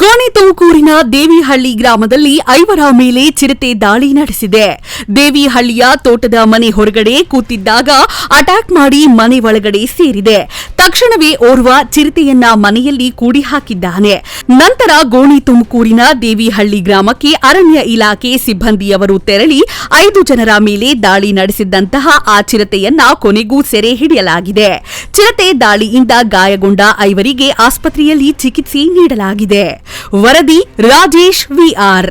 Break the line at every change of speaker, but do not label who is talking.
ಗೋಣಿ ತುಮಕೂರಿನ ದೇವಿಹಳ್ಳಿ ಗ್ರಾಮದಲ್ಲಿ ಐವರ ಮೇಲೆ ಚಿರತೆ ದಾಳಿ ನಡೆಸಿದೆ. ದೇವಿಹಳ್ಳಿಯ ತೋಟದ ಮನೆ ಹೊರಗಡೆ ಕೂತಿದ್ದಾಗ ಅಟ್ಯಾಕ್ ಮಾಡಿ ಮನೆ ಒಳಗಡೆ ಸೇರಿದೆ. ತಕ್ಷಣವೇ ಓರ್ವ ಚಿರತೆಯನ್ನ ಮನೆಯಲ್ಲಿ ಕೂಡಿ ಹಾಕಿದ್ದಾನೆ ನಂತರ ಗೋಣಿ ತುಮಕೂರಿನ ದೇವಿಹಳ್ಳಿ ಗ್ರಾಮಕ್ಕೆ ಅರಣ್ಯ ಇಲಾಖೆ ಸಿಬ್ಬಂದಿಯವರು ತೆರಳಿ ಐದು ಜನರ ಮೇಲೆ ದಾಳಿ ನಡೆಸಿದ್ದಂತಹ ಆ ಚಿರತೆಯನ್ನ ಕೊನೆಗೂ ಸೆರೆ ಹಿಡಿಯಲಾಗಿದೆ. ಚಿರತೆ ದಾಳಿಯಿಂದ ಗಾಯಗೊಂಡ ಐವರಿಗೆ ಆಸ್ಪತ್ರೆಯಲ್ಲಿ ಚಿಕಿತ್ಸೆ ನೀಡಲಾಗಿದೆ. ವರದಿ ರಾಜೇಶ್ ವಿಆರ್